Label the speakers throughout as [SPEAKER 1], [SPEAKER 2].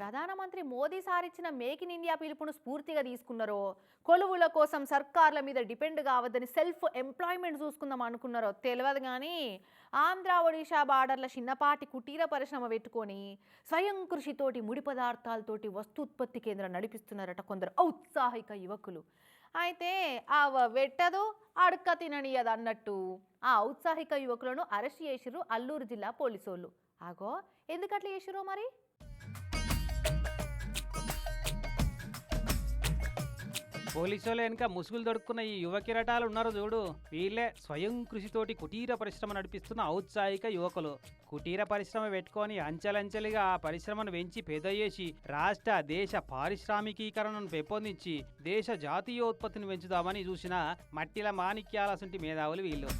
[SPEAKER 1] ప్రధానమంత్రి మోదీ సారిచ్చిన make in India పిలుపును స్ఫూర్తిగా తీసుకున్నారో? కొలువుల కోసం సర్కార్ల మీద డిపెండ్ కావద్దని సెల్ఫ్ ఎంప్లాయ్మెంట్ చూసుకుందాం అనుకున్నారో తెలియదు కానీ ఆంధ్ర ఒడిషా బార్డర్ల చిన్నపాటి కుటీర పరిశ్రమ పెట్టుకొని స్వయం కృషితోటి ముడి పదార్థాలతోటి వస్తూత్పత్తి కేంద్రం నడిపిస్తున్నారట కొందరు ఔత్సాహిక యువకులు. అయితే ఆ వెట్టదు అడక్క తిననియదు అన్నట్టు ఆ ఔత్సాహిక యువకులను అరెస్ట్ చేసిర్రు అల్లూరు జిల్లా పోలీసోళ్ళు. ఆగో ఎందుకట్లా చేసిరో మరి?
[SPEAKER 2] పోలీసులు వెనుక ముసుగులు దొడుక్కున్న ఈ యువ కిరటాలు ఉన్నారు చూడు. వీళ్ళే స్వయం కృషితోటి కుటీర పరిశ్రమ నడిపిస్తున్న ఔత్సాహిక యువకులు. కుటీర పరిశ్రమ పెట్టుకొని అంచెలంచెలుగా ఆ పరిశ్రమను పెంచి పెదయేసి రాష్ట్ర దేశ పారిశ్రామికీకరణను పెంపొందించి దేశ జాతీయోత్పత్తిని పెంచుదామని చూసిన మట్టిల మాణిక్యాల మేధావులు వీళ్ళు.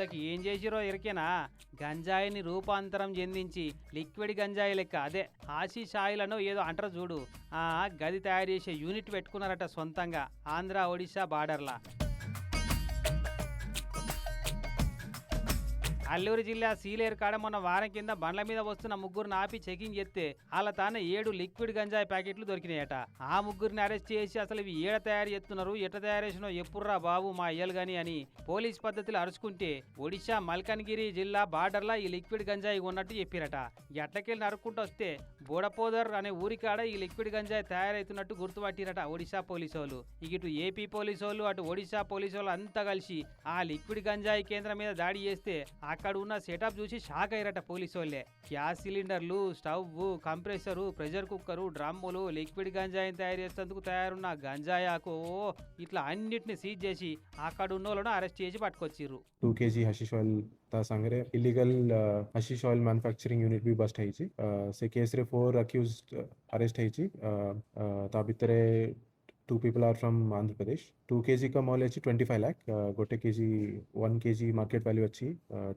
[SPEAKER 2] ఇంతకు ఏం చేసిరో ఎరికేనా గంజాయిని రూపాంతరం చెందించి లిక్విడ్ గంజాయి లెక్క. అదే ఆశీష్ ఆయిలను ఏదో అంటారు చూడు. ఆ గది తయారు చేసే యూనిట్ పెట్టుకున్నారట సొంతంగా. ఆంధ్ర ఒడిశా బార్డర్లా. అల్లూరు జిల్లా సీలేరు కాడ మొన్న వారం కింద బండ్ల మీద వస్తున్న ముగ్గురిని ఆపి చెకింగ్ చేస్తే వాళ్ళ తాన ఏడు లిక్విడ్ గంజాయి ప్యాకెట్లు దొరికినాయట. ఆ ముగ్గురిని అరెస్ట్ చేసి అసలు ఇవి ఏడ తయారు చేస్తున్నారు ఎట తయారు చేసినో ఎప్పుడురా బాబు మా అయ్యలు గాని అని పోలీస్ పద్ధతిలో అరుచుకుంటే ఒడిశా మల్కన్గిరి జిల్లా బార్డర్లా ఈ లిక్విడ్ గంజాయి ఉన్నట్టు చెప్పిరట. ఎట్లకెళ్ళి నరుక్కుంటూ వస్తే బోడపోదర్ అనే ఊరికాడ ఈ లిక్విడ్ గంజాయి తయారైతున్నట్టు గుర్తుపట్టిరట ఒడిశా పోలీసు వాళ్ళు ఇక ఇటు ఏపీ పోలీసు వాళ్ళు అటు ఒడిశా పోలీసు వాళ్ళు అంతా కలిసి ఆ లిక్విడ్ గంజాయి కేంద్రం మీద దాడి చేస్తే అక్కడ ఉన్న సెటప్ చూసి షాక్ అయ్యారట పోలీసు వాళ్ళే. గ్యాస్ సిలిండర్లు స్టవ్ కంప్రెసరు ప్రెషర్ కుక్కరు డ్రమ్ములు లిక్విడ్ గంజాయిని తయారు చేసేందుకు తయారున్న గంజాయాకు ఇట్లా అన్నిటిని సీజ్ చేసి అక్కడ ఉన్న వాళ్ళను అరెస్ట్ చేసి పట్టుకొచ్చిర్రు.
[SPEAKER 3] టూ కేజీ హషిష్ ఆయిల్ सांग रहे illegal hashish oil manufacturing unit भी बस्ट है से केस रे four accused two people are from Andhra Pradesh two KG kg का मॉल अच्छी 25 lakh, KG kg 1 kg market value వచ్చి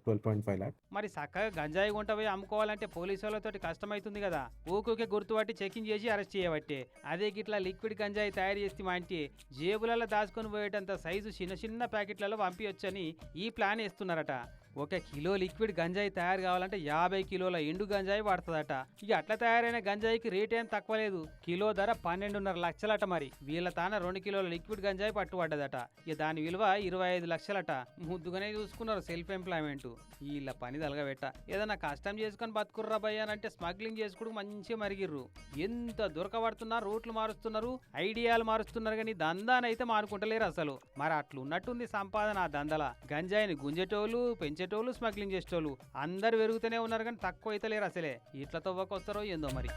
[SPEAKER 3] 12.5 లాక్
[SPEAKER 2] మరి సక్కగా గంజాయి గుంటపై అమ్ముకోవాలంటే పోలీసు వాళ్ళతోటి కష్టమవుతుంది కదా. ఊకే గుర్తు పట్టి చెకింగ్ చేసి అరెస్ట్ చేయబట్టే. అదే గిట్లా లిక్విడ్ గంజాయి తయారు చేస్తే మా ఇంటి జేబులలో దాచుకొని పోయేటంత సైజు చిన్న చిన్న ప్యాకెట్లలో పంపించొచ్చని ఈ ప్లాన్ వేస్తున్నారట. ఒక కిలో లిక్విడ్ గంజాయి తయారు కావాలంటే యాభై కిలోల ఎండు గంజాయి వాడుతుందట. ఇక అట్లా తయారైన గంజాయికి రేట్ ఏం తక్కువ లేదు. కిలో ధర పన్నెండున్నర లక్షలట మరి. వీళ్ళ తాన రెండు కిలోల లిక్విడ్ గంజాయి పట్టుబడ్డదట. ఇక దాని విలువ ఇరవై ఐదు లక్షలట. ముద్దుగానే చూసుకున్నారు సెల్ఫ్ ఎంప్లాయ్మెంట్ వీళ్ళ పని తలగబెట్ట. ఏదైనా కష్టం చేసుకొని బతుకుర్రా భయ్య అని అంటే స్మగ్లింగ్ చేసుకుడు మంచిగా మరిగిర్రు. ఎంత దొరకబడుతున్నారు రూట్లు మారుస్తున్నారు ఐడియాలు మారుస్తున్నారు కానీ దందానైతే మానుకుంటలేరు అసలు. మరి అట్లున్నట్టుంది సంపాదన ఆ దందల. గంజాయిని గుంజేటోళ్ళు పెంచేటోళ్ళు స్మగ్లింగ్ చేసేటోళ్ళు. అందరు పెరుగుతూనే ఉన్నారు కానీ తక్కువ అయితే లేరు అసలే. ఇట్లా తవ్వకొస్తారో ఏందో మరి.